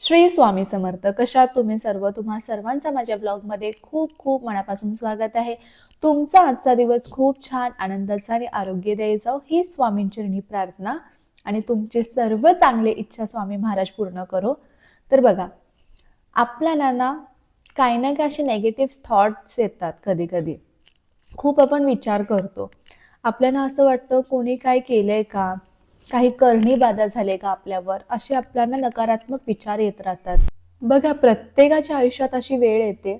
श्री स्वामी समर्थ कशात तुम्ही सर्व? तुम्हा सर्वांचा माझ्या ब्लॉगमध्ये खूप खूप मनापासून स्वागत आहे. तुमचा आजचा दिवस खूप छान आनंदाचा आणि आरोग्यदायी जाऊ हो, ही स्वामींचरणी प्रार्थना आणि तुमचे सर्व चांगले इच्छा स्वामी महाराज पूर्ण करो. तर बघा आपल्याला ना काही ना काही असे नेगेटिव्ह थॉट्स येतात कधी कधी खूप आपण विचार करतो. आपल्याला असं वाटतं कोणी काय केलंय का? काही करणी बाधा झाले का आपल्यावर? असे आपल्याला नकारात्मक विचार येत राहतात. बघा प्रत्येकाच्या आयुष्यात अशी वेळ येते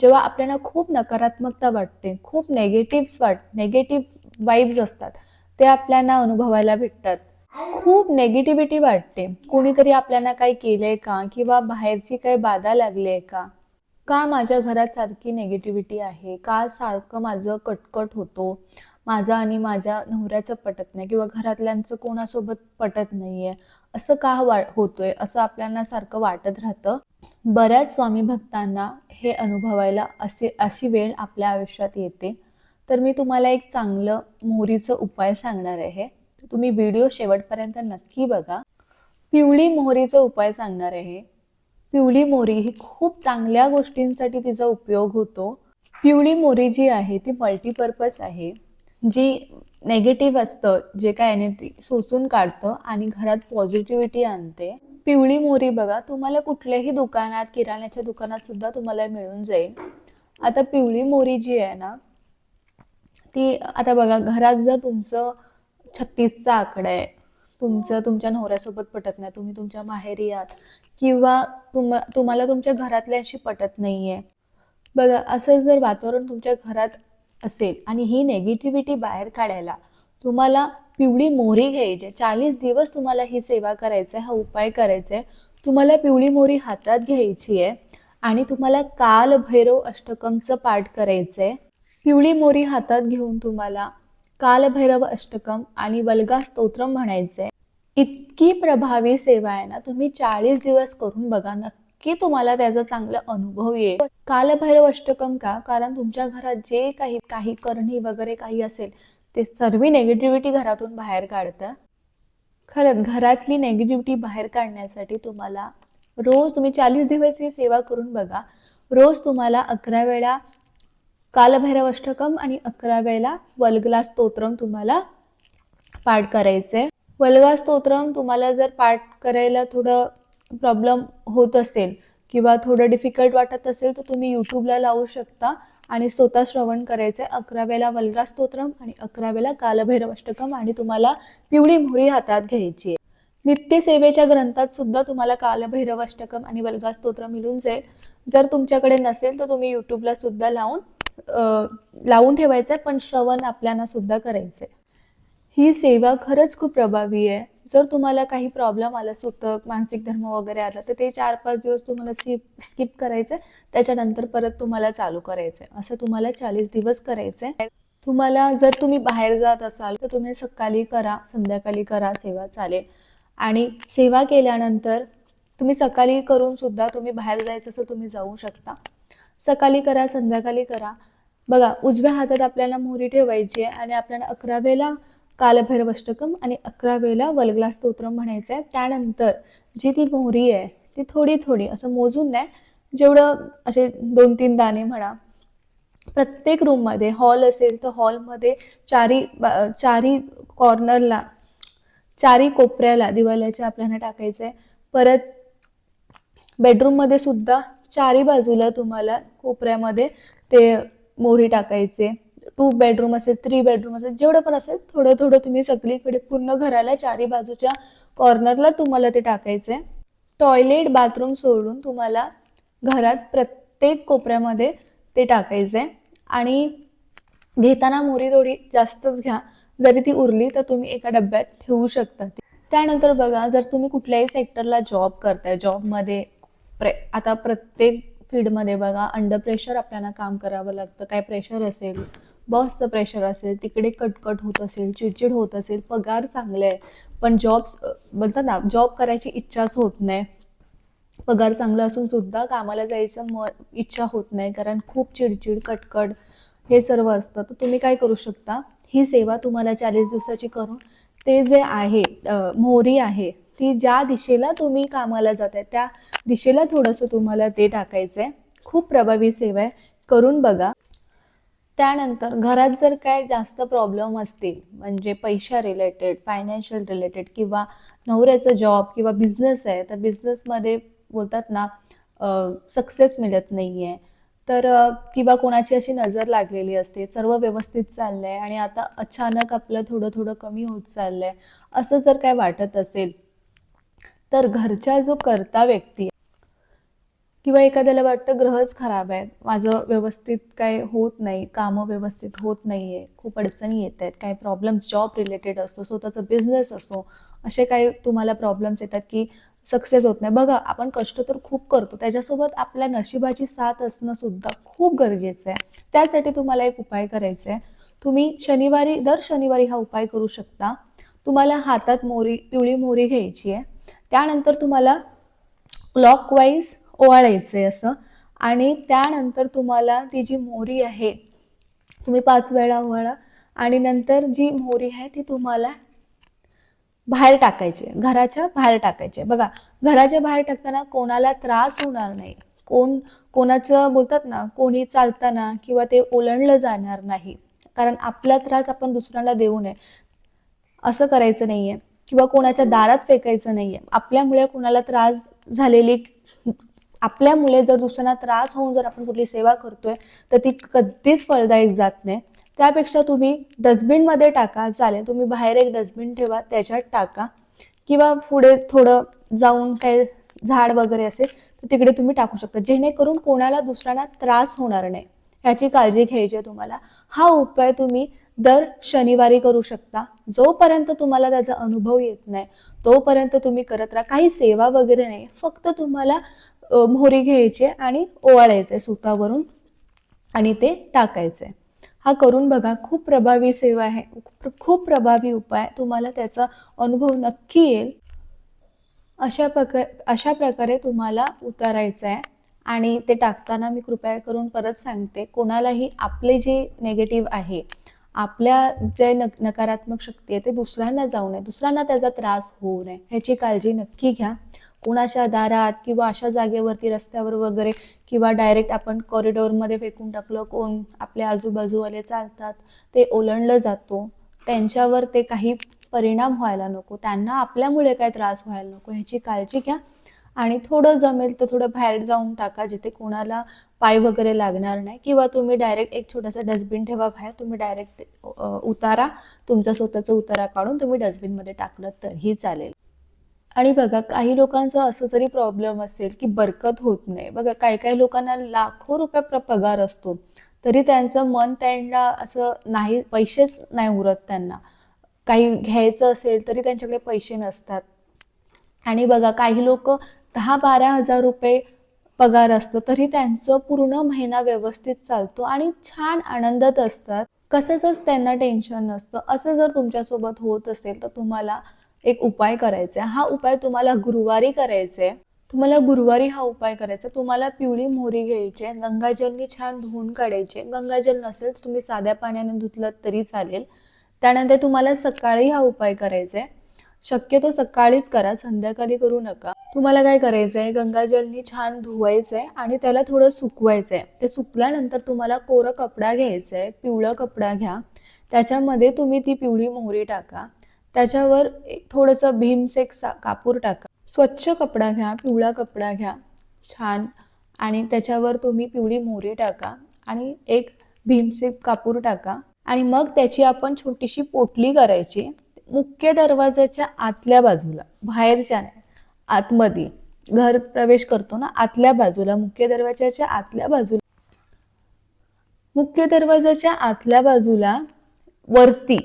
जेव्हा आपल्याला खूप नकारात्मकता वाटते खूप नेगेटिव्ह वाट नेगेटिव्ह वाईब्स असतात. ते आपल्याला अनुभवायला भेटतात. खूप नेगेटिव्हिटी वाटते. कोणीतरी आपल्याला काही केलंय का? किंवा बाहेरची काही बाधा लागली आहे का? का माझ्या घरात सारखी नेगेटिव्हिटी आहे? का सारखं माझं कटकट होतो? माझं आणि माझ्या नवऱ्याचं पटत नाही किंवा घरातल्यांचं कोणासोबत पटत नाही आहे असं का वा होतोय? असं आपल्याला सारखं वाटत राहतं? बऱ्याच स्वामी भक्तांना हे अनुभवायला असे अशी वेळ आपल्या आयुष्यात येते. तर मी तुम्हाला एक चांगलं मोहरीचं उपाय सांगणार आहे. तुम्ही व्हिडिओ शेवटपर्यंत नक्की बघा. पिवळी मोहरीचा उपाय सांगणार आहे. पिवळी मोरी ही खूप चांगल्या गोष्टींसाठी तिचा उपयोग होतो. पिवळी मोरी जी आहे ती मल्टीपर्पज आहे. जी नेगेटिव्ह असतं जे काय एनर्जी सोसून काढतं आणि घरात पॉझिटिव्हिटी आणते. पिवळी मोरी बघा तुम्हाला कुठल्याही दुकानात किराण्याच्या दुकानात सुद्धा तुम्हाला मिळून जाईल. आता पिवळी मोरी जी आहे ना ती आता बघा घरात जर तुमचं छत्तीसचा आकडा आहे तुमचं तुमच्या नवऱ्यासोबत पटत नाही तुम्ही तुमच्या माहेरी आहात किंवा तुम तुम्हाला तुमच्या घरातल्याशी पटत नाही आहे बघा असं जर वातावरण तुमच्या घरात असेल आणि ही नेगेटिव्हिटी बाहेर काढायला तुम्हाला पिवळी मोहरी घ्यायची चाळीस दिवस तुम्हाला ही सेवा करायचं आहे हा उपाय करायचा आहे तुम्हाला पिवळी मोहरी हातात घ्यायची आहे आणि तुम्हाला काल भैरव अष्टकमचं पाठ करायचं आहे पिवळी मोहरी हातात घेऊन तुम्हाला कालभैरव अष्टकम आणि बलगा स्तोत्रम म्हणायचं आहे इतकी प्रभावी सेवा आहे ना तुम्ही चाळीस दिवस करून बघा नक्की तुम्हाला त्याचा चांगला अनुभव येईल. कालभैरव अष्टकम का? कारण तुमच्या घरात जे काही काही करणी वगैरे काही असेल ते सर्व नेगेटिव्हिटी घरातून बाहेर काढतं. खरंच घरातली नेगेटिव्हिटी बाहेर काढण्यासाठी तुम्हाला रोज तुम्ही चाळीस दिवस ही सेवा करून बघा. रोज तुम्हाला अकरा वेळा कालभैरव अष्टकम आणि अकरा वेळेला वल्गला स्तोत्रम तुम्हाला पाठ करायचे वल्गा स्तोत्रम तुम्हाला जर पाठ करायला थोडं प्रॉब्लेम होत असेल किंवा थोडं डिफिकल्ट वाटत असेल तर तुम्ही यूट्यूबला लावू शकता आणि स्वतः श्रवण करायचंय अकराव्याला वल्गा स्तोत्रम आणि अकराव्याला वेळेला कालभैरव अष्टकम आणि तुम्हाला पिवळी मोहरी हातात घ्यायची आहे. नित्यसेवेच्या ग्रंथात सुद्धा तुम्हाला कालभैरव अष्टकम आणि वल्गा स्तोत्र मिळून जाईल. जर तुमच्याकडे नसेल तर तुम्ही यूट्यूबला सुद्धा लावून लावून ठेवायचं पण श्रवण आपल्याला सुद्धा करायचंय ही सेवा खरंच खूप प्रभावी आहे. जर तुम्हाला काही प्रॉब्लेम आला सुतक मानसिक धर्म वगैरे आला तर ते चार पाच दिवस तुम्हाला स्किप स्किप करायचं त्याच्यानंतर परत तुम्हाला चालू करायचंय. असं तुम्हाला चाळीस दिवस करायचंय. तुम्हाला जर तुम्ही बाहेर जात असाल तर तुम्ही सकाळी करा संध्याकाळी करा सेवा चालेल. आणि सेवा केल्यानंतर तुम्ही सकाळी करून सुद्धा तुम्ही बाहेर जायचं असं तुम्ही जाऊ शकता. सकाळी करा संध्याकाळी करा. बघा उजव्या हातात आपल्याला मोहरी ठेवायची आहे आणि आपल्याला अकरा कालभैरवष्टकम आणि अकरा वेळेला वल्गला स्तोत्र म्हणायचं आहे त्यानंतर जी ती मोहरी आहे ती थोडी थोडी असं मोजून नाही जेवढं असे दोन तीन दाणे म्हणा. प्रत्येक रूममध्ये हॉल असेल तर हॉलमध्ये चारी बा- चारी कॉर्नरला चारी कोपऱ्याला दिवाल्याच्या आपल्याला टाकायचं आहे परत बेडरूममध्ये सुद्धा चारी बाजूला तुम्हाला कोपऱ्यामध्ये ते मोहरी टाकायचे. टू बेडरूम असेल थ्री बेडरूम असेल जेवढं पण असेल थोडं थोडं तुम्ही सगळीकडे पूर्ण घराला चारी बाजूच्या कॉर्नरला तुम्हाला ते टाकायचे टॉयलेट बाथरूम सोडून तुम्हाला घरात प्रत्येक कोपऱ्यामध्ये ते टाकायचे आणि घेताना मोरी थोडी जास्तच घ्या. जरी ती उरली तर तुम्ही एका डब्यात ठेवू शकता त्यानंतर बघा जर तुम्ही कुठल्याही सेक्टरला जॉब करताय जॉबमध्ये प्रे आता प्रत्येक फील्डमध्ये बघा अंडर प्रेशर आपल्याला काम करावं लागतं. काय प्रेशर असेल बॉसचं प्रेशर असेल तिकडे कटकट होत असेल चिडचिड होत असेल पगार चांगले आहे. पण जॉब्स बोलतात ना जॉब करायची इच्छाच होत नाही. पगार चांगला असून सुद्धा कामाला जायचं म इच्छा होत नाही कारण खूप चिडचिड कटकट हे सर्व असतं. तर तुम्ही काय करू शकता? ही सेवा तुम्हाला चाळीस दिवसाची करून ते जे आहे मोहरी आहे ती ज्या दिशेला तुम्ही कामाला जात आहे त्या दिशेला थोडंसं तुम्हाला ते टाकायचं आहे खूप प्रभावी सेवा आहे. करून बघा. त्यानंतर घरात जर काय जास्त प्रॉब्लेम असतील म्हणजे पैशा रिलेटेड फायनान्शियल रिलेटेड किंवा नवऱ्याचा जॉब किंवा बिझनेस आहे तर बिझनेसमध्ये बोलतात ना सक्सेस मिळत नाही आहे तर किंवा कोणाची अशी नजर लागलेली असते सर्व व्यवस्थित चाललं आहे आणि आता अचानक आपलं थोडं थोडं कमी होत चाललं आहे असं जर काय वाटत असेल तर घरच्या जो करता व्यक्ती किंवा एखाद्याला वाटतं ग्रहच खराब आहेत माझं व्यवस्थित काय होत नाही कामं व्यवस्थित होत नाही आहे खूप अडचणी येत आहेत काही प्रॉब्लेम्स जॉब रिलेटेड असतो स्वतःचा बिझनेस असो असे काही तुम्हाला प्रॉब्लेम्स येतात की सक्सेस होत नाही. बघा आपण कष्ट तर खूप करतो त्याच्यासोबत आपल्या नशिबाची साथ असणं सुद्धा खूप गरजेचं आहे. त्यासाठी तुम्हाला एक उपाय करायचा आहे. तुम्ही शनिवारी दर शनिवारी हा उपाय करू शकता. तुम्हाला हातात मोरी पिवळी मोरी घ्यायची आहे. त्यानंतर तुम्हाला क्लॉकवाईज ओवाळायचं आहे असं. आणि त्यानंतर तुम्हाला ती जी मोहरी आहे तुम्ही पाच वेळा ओवाळा. आणि नंतर जी मोहरी आहे ती तुम्हाला बाहेर टाकायची आहे. घराच्या बाहेर टाकायची बघा घराच्या बाहेर टाकताना कोणाला त्रास होणार नाही. कोण कोणाचं बोलतात ना कोणी चालताना किंवा ते ओलंडलं जाणार नाही. कारण आपला त्रास आपण दुसऱ्यांना देऊ नये. असं करायचं नाहीये. किंवा कोणाच्या दारात फेकायचं नाहीये. आपल्यामुळे कोणाला त्रास झालेली आपल्यामुळे जर दुसऱ्यांना त्रास होऊन जर आपण कुठली सेवा करतोय तर ती कधीच फळदायक जात नाही. त्यापेक्षा तुम्ही डस्टबिनमध्ये टाका चालेल. तुम्ही बाहेर एक डस्टबिन ठेवा त्याच्यात टाका. किंवा पुढे थोडं जाऊन काही झाड वगैरे असेल तर तिकडे तुम्ही टाकू शकता. जेणेकरून कोणाला दुसऱ्यांना त्रास होणार नाही. ह्याची काळजी घ्यायची आहे तुम्हाला. हा उपाय तुम्ही दर शनिवारी करू शकता. जोपर्यंत तुम्हाला त्याचा अनुभव येत नाही तोपर्यंत तुम्ही करत राहा. काही सेवा वगैरे नाही. फक्त तुम्हाला मोहरी घ्यायची आहे आणि ओवाळायचे सुतावरून आणि ते टाकायचे. हा करून बघा खूप प्रभावी सेवा आहे. खूप- खूप प्रभावी उपाय तुम्हाला त्याचा अनुभव नक्की येईल. अशा प्रकार अशा प्रकारे तुम्हाला उतारायचं आहे आणि ते टाकताना मी कृपया करून परत सांगते कोणालाही आपले जे नेगेटिव्ह आहे आपल्या जे न नकारात्मक शक्ती आहे ते दुसऱ्यांना जाऊ नये. दुसऱ्यांना त्याचा त्रास होऊ नये. ह्याची काळजी नक्की घ्या. कुणाच्या दारात किंवा अशा जागेवरती रस्त्यावर वगैरे किंवा डायरेक्ट आपण कॉरिडॉरमध्ये फेकून टाकलं कोण आपल्या आजूबाजूवाले चालतात ते ओलांडलं जातो. त्यांच्यावर ते काही परिणाम व्हायला नको. त्यांना आपल्यामुळे काय त्रास व्हायला नको ह्याची काळजी घ्या. आणि थोडं जमेल तर थोडं बाहेर जाऊन टाका जिथे कोणाला पाय वगैरे लागणार नाही. किंवा तुम्ही डायरेक्ट एक छोटासा डस्टबिन ठेवा बाहेर तुम्ही डायरेक्ट उतारा. तुमचा स्वतःचा उतारा काढून तुम्ही डस्टबिनमध्ये टाकलं तरीही चालेल. आणि बघा काही लोकांचा असं जरी प्रॉब्लेम असेल की बरकत होत नाही बघा काही काही लोकांना लाखो रुपये पगार असतो तरी त्यांचं मन त्यांना असं नाही पैसेच नाही उरत त्यांना. काही घ्यायचं असेल तरी त्यांच्याकडे पैसे नसतात. आणि बघा काही लोक दहा बारा हजार रुपये पगार असतो तरी त्यांचं पूर्ण महिना व्यवस्थित चालतो आणि छान आनंदात असतात. कशाचंच त्यांना टेन्शन नसतं. असं जर तुमच्यासोबत होत असेल तर तुम्हाला एक उपाय करायचा आहे. हा उपाय तुम्हाला गुरुवारी करायचा आहे. तुम्हाला गुरुवारी हा उपाय करायचा आहे. तुम्हाला पिवळी मोहरी घ्यायची आहे. गंगाजलनी छान धुवून काढायचे गंगाजल नसेल तर तुम्ही साध्या पाण्याने धुतलं तरी चालेल. त्यानंतर तुम्हाला सकाळी हा उपाय करायचा आहे. शक्यतो सकाळीच करा. संध्याकाळी करू नका. तुम्हाला काय करायचं आहे? गंगाजलनी छान धुवायचं आहे आणि त्याला थोडं सुकवायचं आहे. ते सुकल्यानंतर तुम्हाला कोरं कपडा घ्यायचा आहे. पिवळा कपडा घ्या. त्याच्यामध्ये तुम्ही ती पिवळी मोहरी टाका. त्याच्यावर एक थोडंसं भीमसेक सा कापूर टाका. स्वच्छ कपडा घ्या पिवळा कपडा घ्या छान. आणि त्याच्यावर तुम्ही पिवळी मोहरी टाका आणि एक भीमसेक कापूर टाका. आणि मग त्याची आपण छोटीशी पोटली करायची. मुख्य दरवाजाच्या आतल्या बाजूला बाहेरच्या नाही आतमध्ये. घर प्रवेश करतो ना आतल्या बाजूला मुख्य दरवाजाच्या आतल्या बाजूला. मुख्य दरवाजाच्या आतल्या बाजूला वरती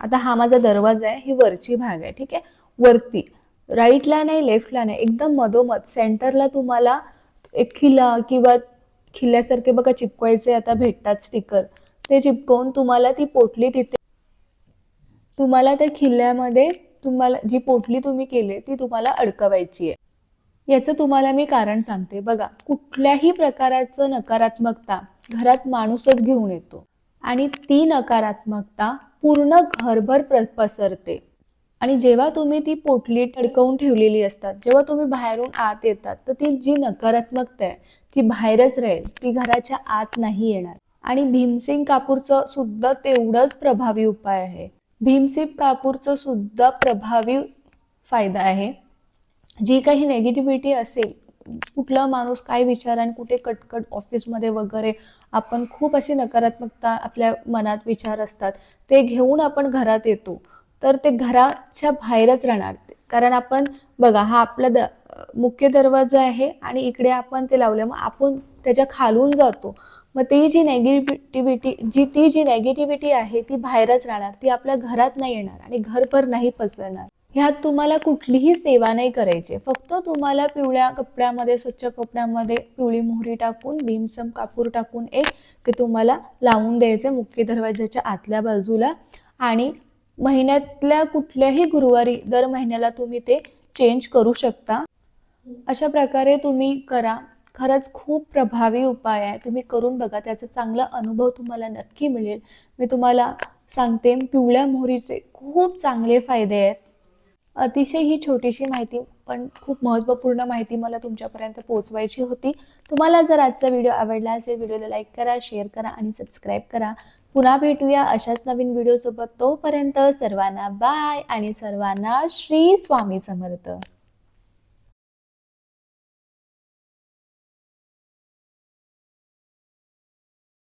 आता हा माझा दरवाजा आहे ही वरची भाग आहे ठीक आहे? वरती. राईटला नाही लेफ्टला नाही. एकदम मधोमध. सेंटरला तुम्हाला एक खिला किंवा खिल्ल्यासारखे बघा चिपकवायचे आता भेटतात स्टिकर ते चिपकवून तुम्हाला ती पोटली तिथे तुम्हाला त्या खिल्ल्यामध्ये तुम्हाला जी पोटली तुम्ही केली ती तुम्हाला अडकवायची आहे. याचं तुम्हाला मी कारण सांगते. बघा कुठल्याही प्रकाराचं नकारात्मकता घरात माणूसच घेऊन येतो. आणि ती नकारात्मकता पूर्ण घरभर प्र पसरते. आणि जेव्हा तुम्ही ती पोटली टडकवून ठेवलेली असतात जेव्हा तुम्ही बाहेरून आत येतात तर ती जी नकारात्मकता आहे ती बाहेरच राहील ती घराच्या आत नाही येणार. आणि भीमसिंग कापूरचं सुद्धा तेवढंच प्रभावी उपाय आहे. भीमसिंग कापूरचं सुद्धा प्रभावी फायदा आहे. जी काही नेगेटिव्हिटी असेल कुठला माणूस काय विचार आणि कुठे कटकट ऑफिसमध्ये वगैरे आपण खूप अशी नकारात्मकता आपल्या मनात विचार असतात. ते घेऊन आपण घरात येतो. तर ते घराच्या बाहेरच राहणार. कारण आपण बघा हा आपला द मुख्य दरवाजा आहे आणि इकडे आपण ते लावलं मग आपण त्याच्या खालून जातो. मग ती जी नेगेटिव्हिटी जी ती जी नेगेटिव्हिटी आहे ती बाहेरच राहणार. ती आपल्या घरात नाही येणार आणि घरभर नाही पसरणार. ह्यात तुम्हाला कुठलीही सेवा नाही करायची. फक्त तुम्हाला पिवळ्या कपड्यामध्ये स्वच्छ कपड्यामध्ये पिवळी मोहरी टाकून भीमसम कापूर टाकून एक ते तुम्हाला लावून द्यायचं मुख्य दरवाजाच्या आतल्या बाजूला. आणि महिन्यातल्या कुठल्याही गुरुवारी दर महिन्याला तुम्ही ते चेंज करू शकता. अशा प्रकारे तुम्ही करा. खरंच खूप प्रभावी उपाय आहे. तुम्ही करून बघा. त्याचा चांगला अनुभव तुम्हाला नक्की मिळेल. मी तुम्हाला सांगते पिवळ्या मोहरीचे खूप चांगले फायदे आहेत. अतिशय ही छोटीशी माहिती पण खूप महत्त्वपूर्ण माहिती मला तुमच्यापर्यंत पोहोचवायची होती. तुम्हाला जर आजचा व्हिडिओ आवडला असेल व्हिडिओला लाईक करा शेअर करा आणि सबस्क्राईब करा. पुन्हा भेटूया अशाच नवीन व्हिडिओसोबत. तोपर्यंत सर्वांना बाय आणि सर्वांना श्री स्वामी समर्थ.